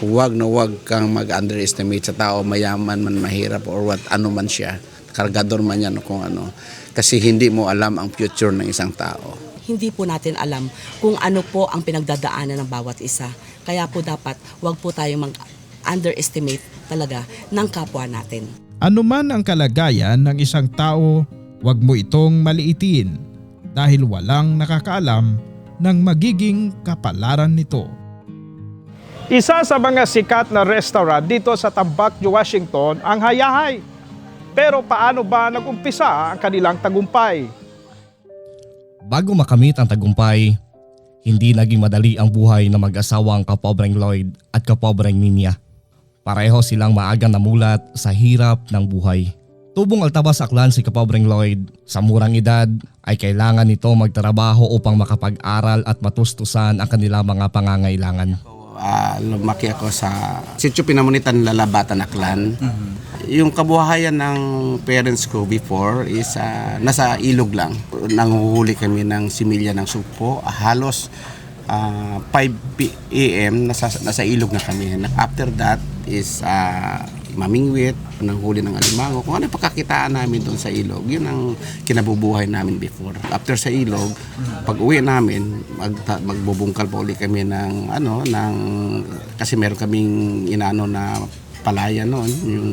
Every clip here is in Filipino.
huwag na huwag kang mag-underestimate sa tao, mayaman man, mahirap, or what, ano man siya. Kargador man yan o kung ano. Kasi hindi mo alam ang future ng isang tao. Hindi po natin alam kung ano po ang pinagdadaanan ng bawat isa. Kaya po dapat wag po tayong mag-underestimate talaga ng kapwa natin. Ano man ang kalagayan ng isang tao, huwag mo itong maliitin dahil walang nakakaalam ng magiging kapalaran nito. Isa sa mga sikat na restaurant dito sa Tambak, Washington ang Hayahay. Pero paano ba nag-umpisa ang kanilang tagumpay? Bago makamit ang tagumpay, hindi naging madali ang buhay ng mag-asawang kapobreng Lloyd at kapobreng Ninya. Pareho silang maagang namulat sa hirap ng buhay. Tubong altabas aklan si kapobreng Lloyd. Sa murang edad ay kailangan nito magtrabaho upang makapag-aral at matustusan ang kanilang mga pangangailangan. Ah, lumaki ako sa Sitio Pinamunitan Lalabatan Aklan. Yung kabuhayan ng parents ko before is ah, nasa ilog lang. Nanguhuli kami ng similya ng supo. Halos ah, 5 p- a.m. nasa, nasa ilog na kami. After that is uh, mamingwit, nanghuli ng alimango. Kung ano yung pagkakitaan namin doon sa ilog, yun ang kinabubuhay namin before. After sa ilog, pag uwi namin, mag, magbubungkal pa uli kami ng ano, ng, kasi meron kaming inano na palaya noon, yung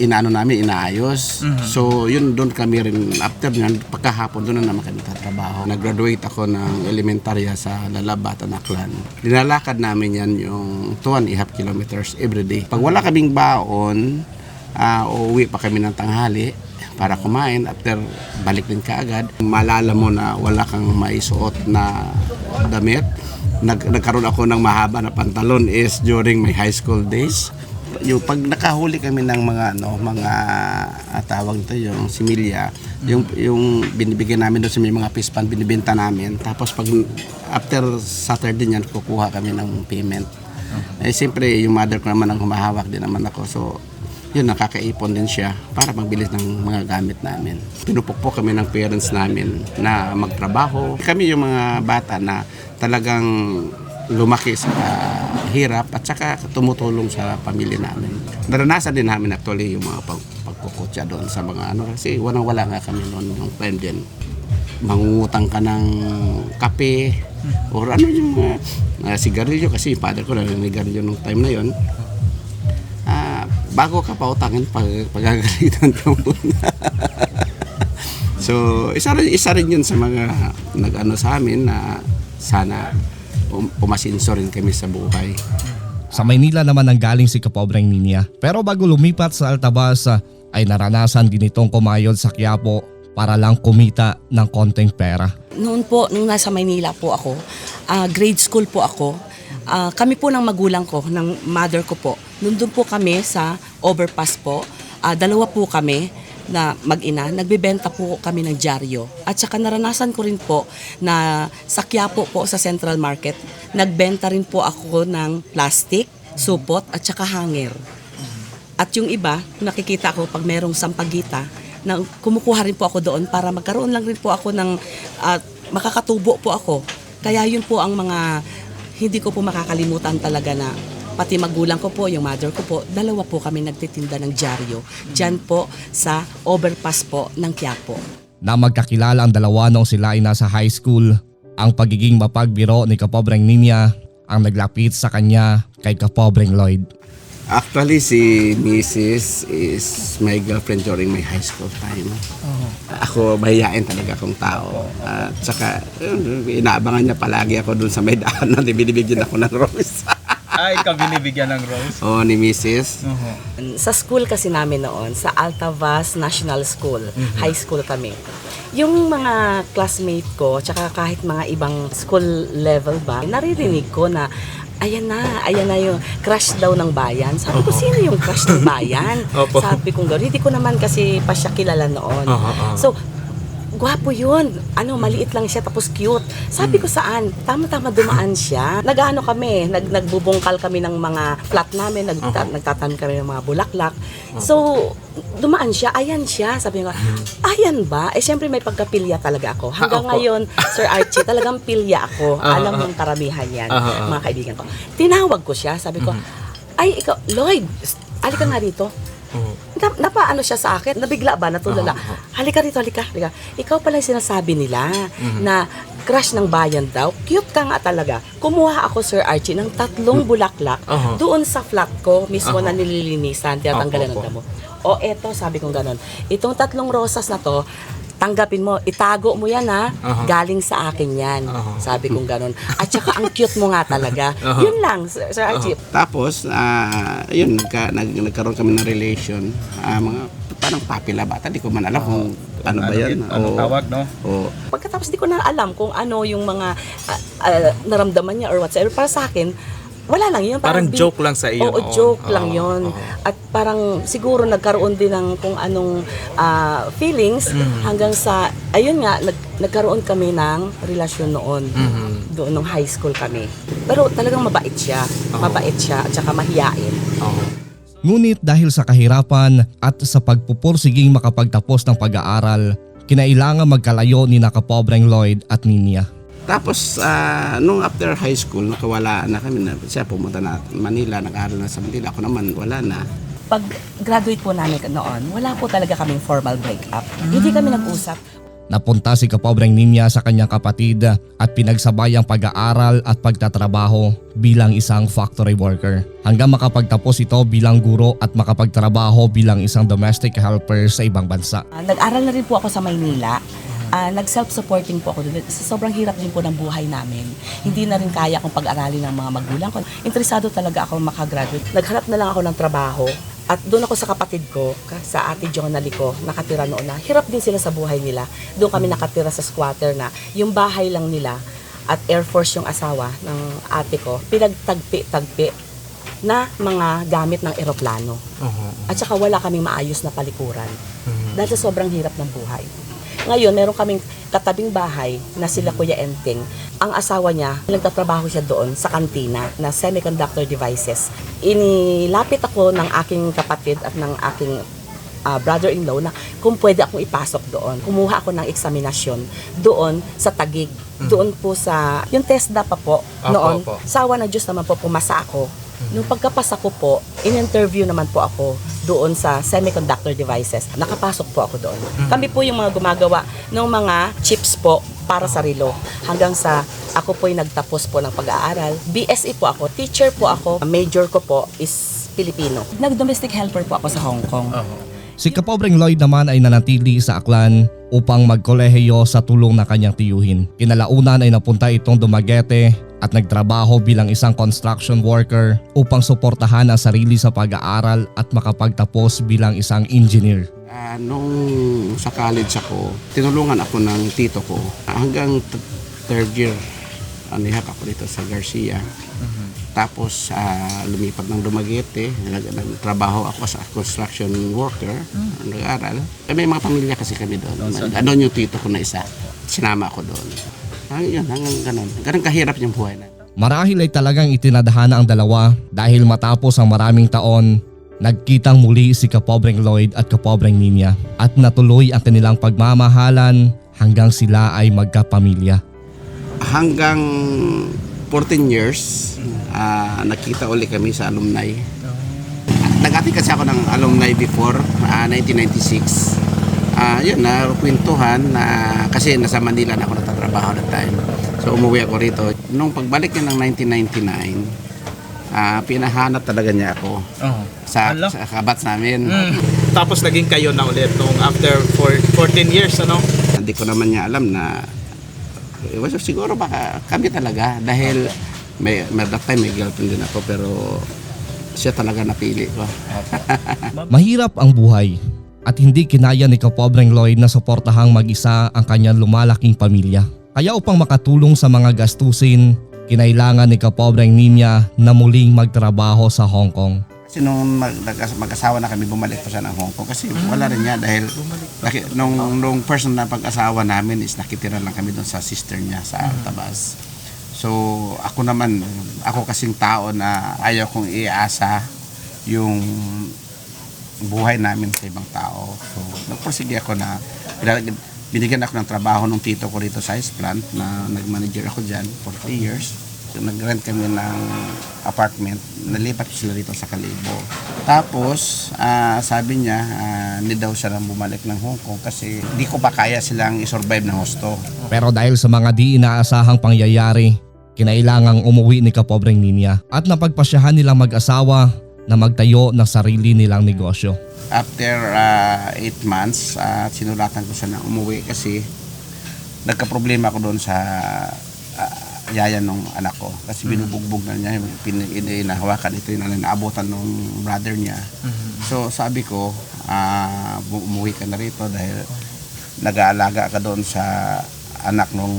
inaano namin, inaayos. So, yun doon kami rin, after nyan, pagkahapon doon na naman kami tatrabaho. Nag-graduate ako ng elementarya sa Lalabatan, Aklan. Dinalakad namin yan yung 2 and a half kilometers every day. Pag wala kaming baon, ah uuwi pa kami ng tanghali para kumain. After, balik din kaagad. Malala mo na wala kang maisuot na damit. Nag, nagkaroon ako ng mahaba na pantalon is during my high school days yung pag nakahuli kami ng mga ano mga ah, tawag nito yung similya yung yung binibigyan namin doon sa may mga fish pan binibenta namin. Tapos pag after Saturday niyan kukuha kami ng payment. Eh siyempre yung mother ko naman ang humahawak din naman ako. So yun nakakaipon din siya para magbilis ng mga gamit namin. Pinupukpok kami ng parents namin na magtrabaho. Kami yung mga bata na talagang lumaki sa hirap at saka tumutulong sa pamilya namin. Naranasan din namin actually yung mga pag pagkukutsa doon sa mga ano kasi walang wala nga kami noon yung time din. Mangungutang ka ng kape or ano yung uh, sigarilyo kasi father ko naninigarilyo nung time na yon. Ah, bago ka pa utangin pag pagagalitan ka muna. so, isa rin, isa rin yun sa mga nag-ano sa amin na sana um, pumasinso rin kami sa buhay. Sa Maynila naman ang galing si kapobreng Ninya. Pero bago lumipat sa Altabas ah, ay naranasan din itong kumayod sa Quiapo para lang kumita ng konting pera. Noon po, nung nasa Maynila po ako, ah, grade school po ako, ah, kami po ng magulang ko, ng mother ko po, nandun po kami sa overpass po, Ah, dalawa po kami na mag-ina, nagbebenta po kami ng dyaryo. At saka naranasan ko rin po na sa Quiapo po sa Central Market, nagbenta rin po ako ng plastic, supot at saka hanger. At yung iba, nakikita ko pag merong sampagita, na kumukuha rin po ako doon para magkaroon lang rin po ako ng at makakatubo po ako. Kaya yun po ang mga hindi ko po makakalimutan talaga na pati magulang ko po, yung mother ko po, dalawa po kami nagtitinda ng dyaryo. Diyan po sa overpass po ng Quiapo. Na magkakilala ang dalawa noong sila ay nasa high school, ang pagiging mapagbiro ni kapobreng Ninya ang naglapit sa kanya kay kapobreng Lloyd. Actually, si Mrs. is my girlfriend during my high school time. Ako, mahihain talaga akong tao. At saka, eh, inaabangan niya palagi ako dun sa may daanan. Binibigyan ako ng rose. Ay, ikaw binibigyan ng rose. Oo, ni Mrs. Sa school kasi namin noon, sa Altavas National School, high school kami. Yung mga classmate ko, tsaka kahit mga ibang school level ba, naririnig ko na ayan na, ayan na yung crush daw ng bayan. Sabi ko, sino yung crush ng bayan? Sabi ko. Hindi ko naman kasi pa siya kilala noon. So, gwapo yun. Ano, maliit lang siya tapos cute. Sabi ko saan? Tama-tama dumaan siya. Nag-ano kami, nag nagbubungkal kami ng mga flat namin, nag nagtatanim kami ng mga bulaklak. So, dumaan siya, ayan siya. Sabi ko, ayan ba? Eh, syempre may pagkapilya talaga ako. Hanggang ngayon, Sir Archie, talagang pilya ako. Alam mong karamihan yan, mga kaibigan ko. Tinawag ko siya, sabi ko, ay, ikaw, Lloyd, halika nga rito. Na, napaano siya sa akin, nabigla ba, natulala. Halika rito, halika, halika. Ikaw pala yung sinasabi nila na crush ng bayan daw. Cute ka nga talaga. Kumuha ako, Sir Archie, ng tatlong bulaklak doon sa flat ko, mismo na nililinisan, tinatanggalan ng damo. O eto, sabi kong ganon. Itong tatlong rosas na to, tanggapin mo, itago mo yan ha, galing sa akin yan. Sabi kong ganon. At saka ang cute mo nga talaga. Yun lang, Sir, Sir Archie. Tapos, ah, yun, nagka, nag, nagkaroon kami ng relation. Ah, mga parang papila bata, di ko man alam kung ano ba yan. Anong O- tawag, no? o Pagkatapos di ko na alam kung ano yung mga ah, ah, naramdaman niya or whatsoever. Para sa akin, wala lang yun. Parang bin- joke lang sa iyo Oo, noon. joke Oo, lang yun. oo. At parang siguro nagkaroon din ng kung anong ah, feelings Mm-hmm. hanggang sa, ayun nga, nag, nagkaroon kami ng relasyon noon. Mm-hmm. Doon nung high school kami. Pero talagang mabait siya. Mabait siya at saka mahiyain. Ngunit dahil sa kahirapan at sa pagpupursiging makapagtapos ng pag-aaral, kinailangan magkalayo ni nakapobreng Lloyd at Ninya. Tapos, ah, nung after high school, nakawala na kami na. Siya pumunta na Manila, nag-aaral na sa Manila. Ako naman, wala na. Pag graduate po namin noon, wala po talaga kaming formal breakup. Hindi kami nag-usap. Napunta si kapobreng Ninya sa kanyang kapatid at pinagsabay ang pag-aaral at pagtatrabaho bilang isang factory worker. Hanggang makapagtapos ito bilang guro at makapagtrabaho bilang isang domestic helper sa ibang bansa. Ah, nag-aral na rin po ako sa Maynila. Ah, nag-self-supporting po ako doon. Sobrang hirap din po ng buhay namin. Hindi na rin kaya akong pag-aralin ng mga magulang ko. Interesado talaga ako makagraduate. Naghanap na lang ako ng trabaho. At doon ako sa kapatid ko, sa ate Jonali ko, nakatira noon na. Hirap din sila sa buhay nila. Doon kami nakatira sa squatter na yung bahay lang nila at Air Force yung asawa ng ate ko, pinagtagpi-tagpi na mga gamit ng eroplano. At saka wala kaming maayos na palikuran. Dahil sa sobrang hirap ng buhay. Ngayon, meron kaming katabing bahay na sila Kuya Enteng. Ang asawa niya, nagtatrabaho siya doon sa kantina na semiconductor devices. Inilapit ako ng aking kapatid at ng aking ah, brother-in-law na kung pwede akong ipasok doon. Kumuha ako ng eksaminasyon doon sa Tagig. Doon po sa, yung TESDA pa po Opo, noon. opo. Sawa ng Diyos naman po, pumasa ako. Nung pagkapasa ko po, in-interview naman po ako doon sa semiconductor devices. Nakapasok po ako doon. Kami po yung mga gumagawa ng mga chips po para sa relo. Hanggang sa ako po yung nagtapos po ng pag-aaral. BSE po ako, teacher po ako. Major ko po is Filipino. Nag-domestic helper po ako sa Hong Kong. Si kapobreng Lloyd naman ay nanatili sa Aklan upang magkolehiyo sa tulong na kanyang tiyuhin. Kinalaunan ay napunta itong Dumaguete at nagtrabaho bilang isang construction worker upang suportahan ang sarili sa pag-aaral at makapagtapos bilang isang engineer. Ah, nung sa college ako, tinulungan ako ng tito ko. Hanggang th- third year, anihak ako dito sa Garcia. Tapos ah, lumipat ng Dumaguete, nag- nagtrabaho ako sa construction worker, nag-aaral. Eh, may mga pamilya kasi kami doon. Ano yung tito ko na isa. Sinama ako doon. Hanggang yun, hanggang ganun. Ganun kahirap yung buhay na. Marahil ay talagang itinadhana ang dalawa dahil matapos ang maraming taon, nagkitang muli si kapobreng Lloyd at kapobreng Ninya at natuloy ang kanilang pagmamahalan hanggang sila ay magkapamilya. hanggang 14 years, ah, nakita uli kami sa alumni. Nagati kasi ako ng alumni before, ah, 1996. Ah, yun, na kwentuhan na kasi nasa Manila na ako natatrabaho that time. So umuwi ako rito. Nung pagbalik niya ng 1999, ah, pinahanap talaga niya ako Oo. sa, sa kabats namin. Tapos naging kayo na ulit nung after for 14 years ano? Hindi ko naman niya alam na eh, well, siguro baka kami talaga dahil may, may that time may girlfriend din ako pero siya talaga napili ko. Mahirap ang buhay at hindi kinaya ni kapobreng Lloyd na suportahang mag-isa ang kanyang lumalaking pamilya. Kaya upang makatulong sa mga gastusin, kinailangan ni kapobreng Ninya na muling magtrabaho sa Hong Kong. Kasi nung mag-asawa na kami, bumalik pa siya ng Hong Kong. Kasi wala rin niya dahil nung, nung person na pag-asawa namin is nakitira lang kami doon sa sister niya sa Altabas. So ako naman, ako kasing tao na ayaw kong iasa yung buhay namin sa ibang tao. So nagpursige ako na binigyan ako ng trabaho ng tito ko rito sa ice plant na nag-manager ako dyan for 3 years. Nag-rent kami ng apartment. Nalipat sila rito sa Kalibo. Tapos, ah, sabi niya, ah, hindi daw siya nang bumalik ng Hong Kong kasi di ko pa kaya silang isurvive ng husto. Pero dahil sa mga di inaasahang pangyayari, kinailangang umuwi ni Kapobreng Ninya at napagpasyahan nilang mag-asawa na magtayo ng sarili nilang negosyo. After 8 months, ah, sinulatan ko siya na umuwi kasi nagka-problema ako doon sa ah, yaya nung anak ko. Kasi binubugbog na niya, pin- inahawakan ito yung naabutan nung brother niya. So sabi ko, bu- umuwi ka na rito dahil nag-aalaga ka doon sa anak nung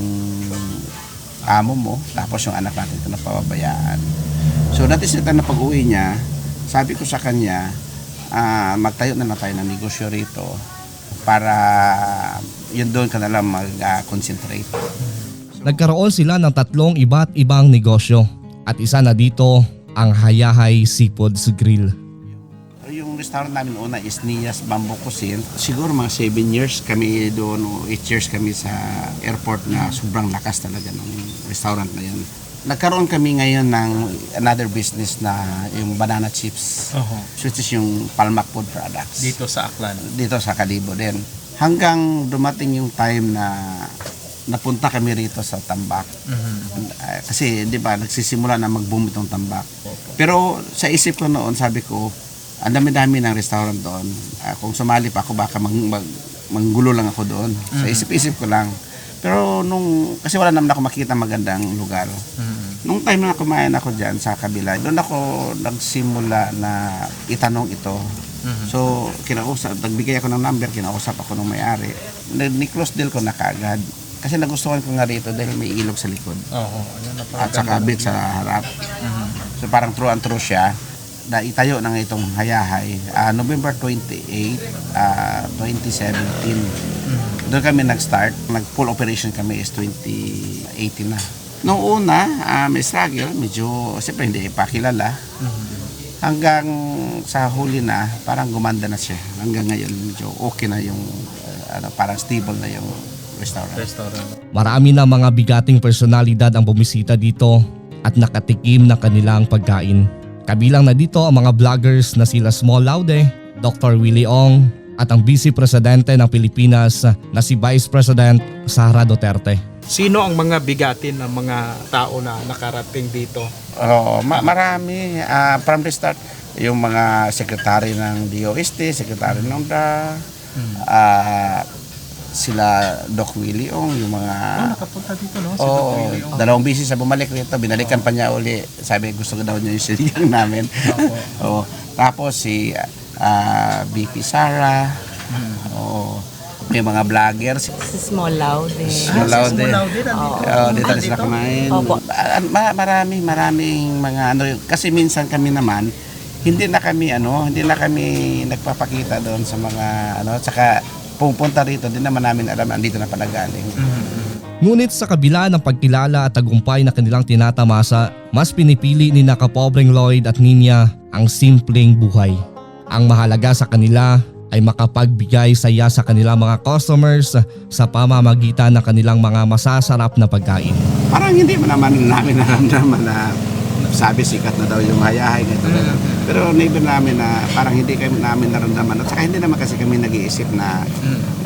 amo mo, tapos yung anak natin ito napapabayaan. So natis na na pag-uwi niya, sabi ko sa kanya, ah, magtayo na lang tayo ng negosyo rito para yun doon ka na lang mag-concentrate. Nagkaroon sila ng tatlong iba't ibang negosyo at isa na dito ang Hayahay Seafoods Grill. Yung restaurant namin una is Nias Bamboo Cuisine. Siguro mga 7 years kami doon o 8 years kami sa airport na sobrang lakas talaga ng restaurant na yun. Nagkaroon kami ngayon ng another business na yung banana chips. Oho. Which is yung Palmac Food Products. Dito sa Aklan. dito sa Kalibo din. Hanggang dumating yung time na napunta kami rito sa Tambak. Ah, kasi 'di ba nagsisimula na mag-boom itong Tambak. Pero sa isip ko noon, sabi ko, ang dami-dami ng restaurant doon. Ah, kung sumali pa ako baka mag, mag, manggulo lang ako doon. Sa isip-isip ko lang. Pero nung kasi wala naman ako makita magandang lugar. Nung time na kumain ako diyan sa kabila, doon ako nagsimula na itanong ito. So, kinausap, nagbigay ako ng number, kinausap ako ng may-ari. Ni-close deal ko na kaagad. Kasi nagustuhan ko nga rito dahil may ilog sa likod. Oho. Ayan, At saka beach sa harap. So parang true and true siya na itayo nga itong hayahay. Ah, November 28, ah, 2017. Doon kami nag-start. Nag-full operation kami is 2018 na. Noong una, ah, may struggle. Medyo, siyempre hindi pa kilala. Hanggang sa huli na, parang gumanda na siya. Hanggang ngayon, medyo okay na yung, ah, ano, parang stable na yung restaurant. Restaurant. Marami na mga bigating personalidad ang bumisita dito at nakatikim ng kanilang pagkain. Kabilang na dito ang mga vloggers na sila Small Laude, Dr. Willie Ong at ang Vice Presidente ng Pilipinas na si Vice President Sara Duterte. Sino ang mga bigatin ng mga tao na nakarating dito? Oo, ma- marami. Ah, from the start, yung mga sekretary ng DOST, sekretary ng DA, ah, sila Doc Willie Ong, yung mga... Nakapunta dito, no? Si Oo, Dr. Willie Ong. dalawang bisis sa bumalik rito, binalikan pa niya uli. Sabi, gusto ko daw niya yung sinigang namin. Oo. Tapos si ah, BP Sara, Oo. may mga vloggers, Si Small Loud eh. Small Loud din. Small din, nandito. Oo, dito sila kumain. Opo. Ah, ma- marami, maraming mga ano, kasi minsan kami naman, hindi na kami ano, hindi na kami nagpapakita doon sa mga ano, saka pupunta rito, din naman namin alam na andito na pala galing. Ngunit sa kabila ng pagkilala at tagumpay na kanilang tinatamasa, mas pinipili ni nakapobreng Lloyd at Ninya ang simpleng buhay. Ang mahalaga sa kanila ay makapagbigay saya sa kanilang mga customers sa pamamagitan ng kanilang mga masasarap na pagkain. Parang hindi mo naman namin naramdaman na sabi sikat na daw yung hayahay ganito. ganito. Pero never namin na parang hindi kami namin naramdaman at saka hindi naman kasi kami nag-iisip na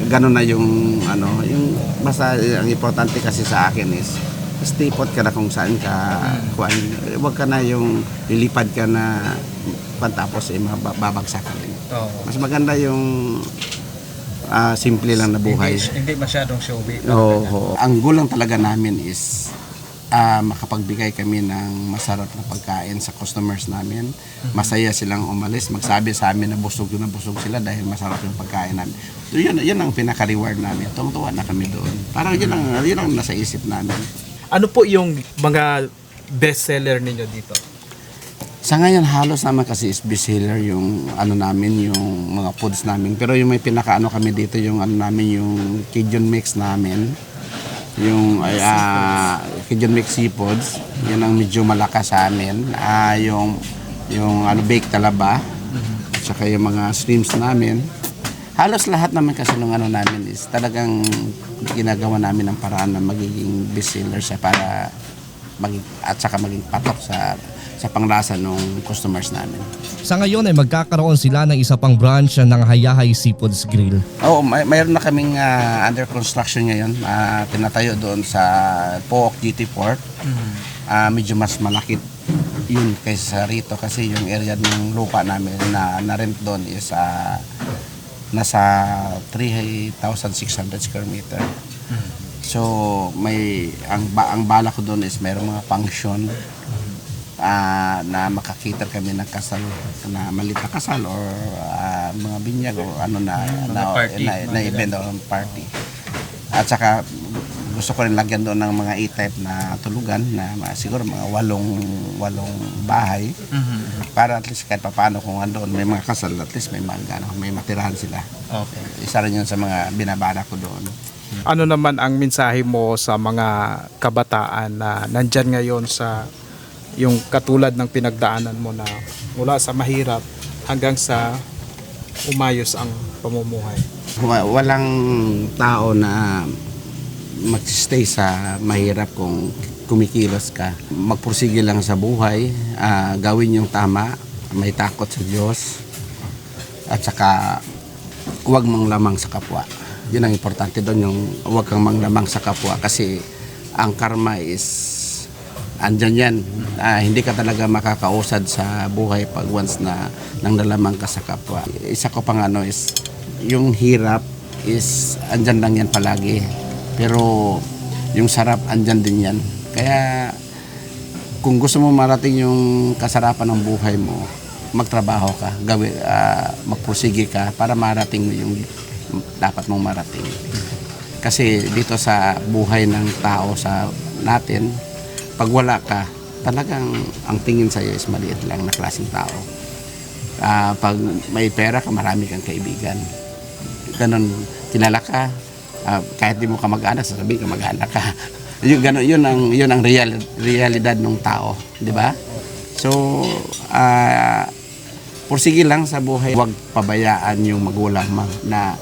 gano'n na yung ano, yung basta ang importante kasi sa akin is stay put ka na kung saan ka kuan wag ka na yung lilipad ka na kuan tapos eh mababagsak ka rin. Oo. Mas maganda yung ah, simple lang na buhay. Hindi, hindi masyadong showbiz. Oo. Ang goal lang talaga namin is ah, makapagbigay kami ng masarap na pagkain sa customers namin. Masaya silang umalis, magsabi sa amin na busog na busog sila dahil masarap yung pagkain namin. So yun, yun ang pinaka-reward namin. Tungtuwa na kami doon. Parang yun ang, yun ang nasa isip namin. Ano po yung mga best seller ninyo dito? Sa ngayon halos naman kasi is bestseller yung ano namin, yung mga foods namin. Pero yung may pinaka-ano kami dito, yung ano namin, yung Cajun mix namin. Yung ay, ah, Cajun mix seafoods, yun ang medyo malakas sa amin. Ah, yung yung ano baked talaba, at saka yung mga streams namin. Halos lahat naman kasi nung ano namin is talagang ginagawa namin ng paraan na magiging bestseller siya para maging, at saka maging patok sa sa panglasa ng customers namin. Sa ngayon ay magkakaroon sila ng isa pang branch ng Hayahay Seafoods Grill. Oo, may, mayroon na kaming ah, under construction ngayon. Ah, tinatayo doon sa Pook GT Port. Ah, medyo mas malaki yun kaysa sa rito kasi yung area ng lupa namin na na-rent doon is ah, nasa 3,600 square meter. So may ang ba, ang bala ko doon is mayroong mga function ah, na makakita kami ng kasal na maliit na kasal or ah, mga binyag o ano na na, party, na, na, mga event or party. At saka gusto ko rin lagyan doon ng mga A-type na tulugan na mga, siguro mga walong walong bahay para at least kahit papaano kung andoon may mga kasal at least may mga ano, may matirahan sila. Okay. Isa rin yun sa mga binabara ko doon. Ano naman ang mensahe mo sa mga kabataan na nandyan ngayon sa yung katulad ng pinagdaanan mo na mula sa mahirap hanggang sa umayos ang pamumuhay? Wa- walang tao na magstay sa mahirap kung kumikilos ka. Magpursige lang sa buhay, ah, gawin yung tama, may takot sa Diyos, at saka huwag mong lamang sa kapwa. Yun ang importante doon, yung huwag kang manglamang sa kapwa kasi ang karma is andyan yan. Ah, hindi ka talaga makakausad sa buhay pag once na nang nalamang ka sa kapwa. Isa ko pang ano is yung hirap is andyan lang yan palagi. Pero yung sarap andyan din yan. Kaya kung gusto mo marating yung kasarapan ng buhay mo, magtrabaho ka, gawin, ah, magpursige ka para marating mo yung dapat mong marating. Kasi dito sa buhay ng tao sa natin, pag wala ka, talagang ang tingin sa'yo is maliit lang na klaseng tao. Ah, pag may pera ka, marami kang kaibigan. Ganon, kilala ka, ah, kahit di mo ka mag-anak, sasabihin ka mag-anak ka. yun, ganon, yun ang, yun ang real, realidad ng tao, di ba? So, ah, pursige lang sa buhay. Huwag pabayaan yung magulang mo na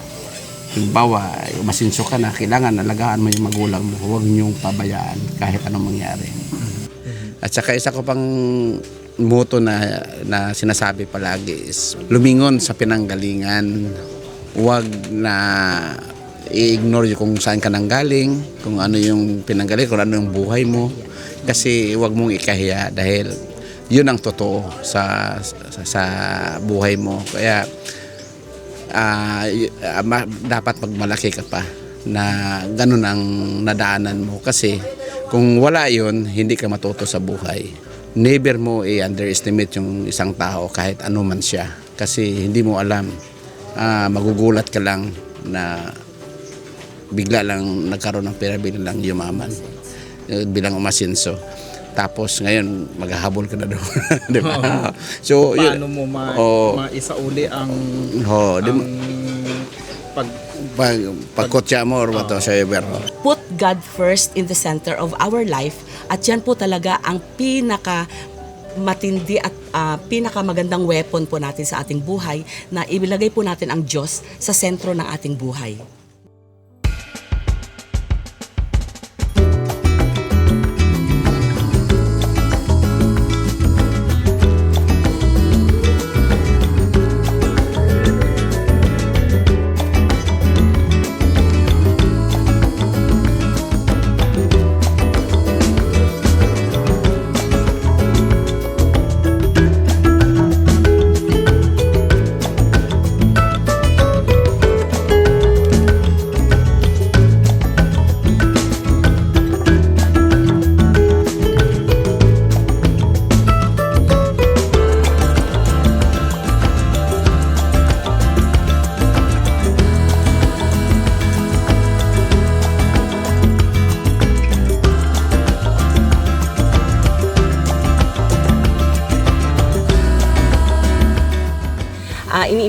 Halimbawa, masinso ka na, kailangan alagaan mo yung magulang mo. Huwag niyong pabayaan kahit anong mangyari. At saka isa ko pang moto na, na sinasabi palagi is lumingon sa pinanggalingan. Huwag na i-ignore yung kung saan ka nanggaling, kung ano yung pinanggaling, kung ano yung buhay mo. Kasi huwag mong ikahiya dahil yun ang totoo sa, sa, sa buhay mo. Kaya ma- dapat magmalaki ka pa na ganun ang nadaanan mo kasi kung wala yun, hindi ka matuto sa buhay. Never mo i-underestimate yung isang tao kahit ano man siya kasi hindi mo alam. Ah, magugulat ka lang na bigla lang nagkaroon ng pera, bigla lang yumaman. Eh, bilang umasinso. Tapos ngayon, maghahabol ka na doon. Di ba? So, yun. Paano mo ma- Oo. maisauli ang, Ho, di ang pag pag, pagkotsa mo or whatsoever. Put God first in the center of our life at yan po talaga ang pinaka matindi at ah, pinakamagandang weapon po natin sa ating buhay na ibilagay po natin ang Diyos sa sentro ng ating buhay.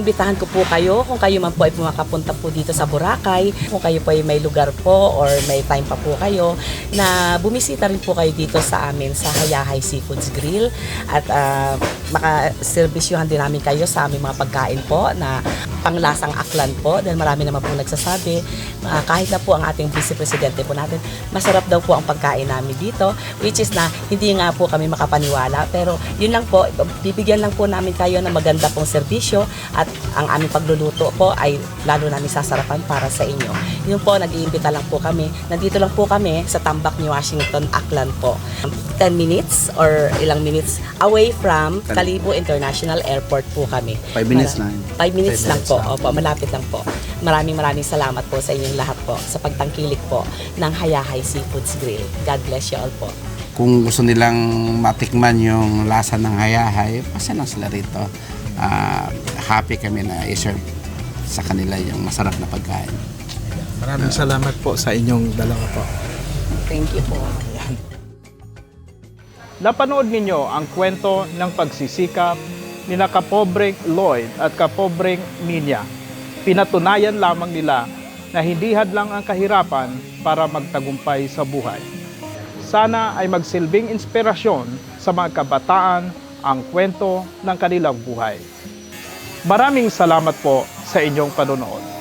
Ah, iniimbitahan ko po kayo kung kayo man po ay pumakapunta po dito sa Boracay, kung kayo po ay may lugar po or may time pa po kayo na bumisita rin po kayo dito sa amin sa Hayahay Seafoods Grill. At ah, makaservisyohan din namin kayo sa aming mga pagkain po na panglasang aklan po. Dahil marami naman po nagsasabi ah, kahit na po ang ating vice presidente po natin masarap daw po ang pagkain namin dito which is na hindi nga po kami makapaniwala. Pero yun lang po bibigyan lang po namin kayo ng maganda pong serbisyo at ang aming pagluluto po ay lalo namin sasarapan para sa inyo. Yun po nag-iimbita lang po kami. Nandito lang po kami sa Tambak ni Washington Aklan po. 10 minutes or ilang minutes away from Calibo International Airport po kami 5 minutes Mara- lang. Five minutes Five lang minutes po. lang. Opo, malapit lang po. Maraming maraming salamat po sa inyong lahat po sa pagtangkilik po ng Hayahay Seafoods Grill. God bless you all po. Kung gusto nilang matikman yung lasa ng hayahay, pasa lang sila rito. Ah, happy kami na i-serve sa kanila yung masarap na pagkain. Maraming salamat po sa inyong dalawa po. Thank you po. Napanood ninyo ang kwento ng pagsisikap ni na Kapobreng Lloyd at Kapobreng Minya. Pinatunayan lamang nila na hindi hadlang ang kahirapan para magtagumpay sa buhay. Sana ay magsilbing inspirasyon sa mga kabataan ang kwento ng kanilang buhay. Maraming salamat po sa inyong panonood.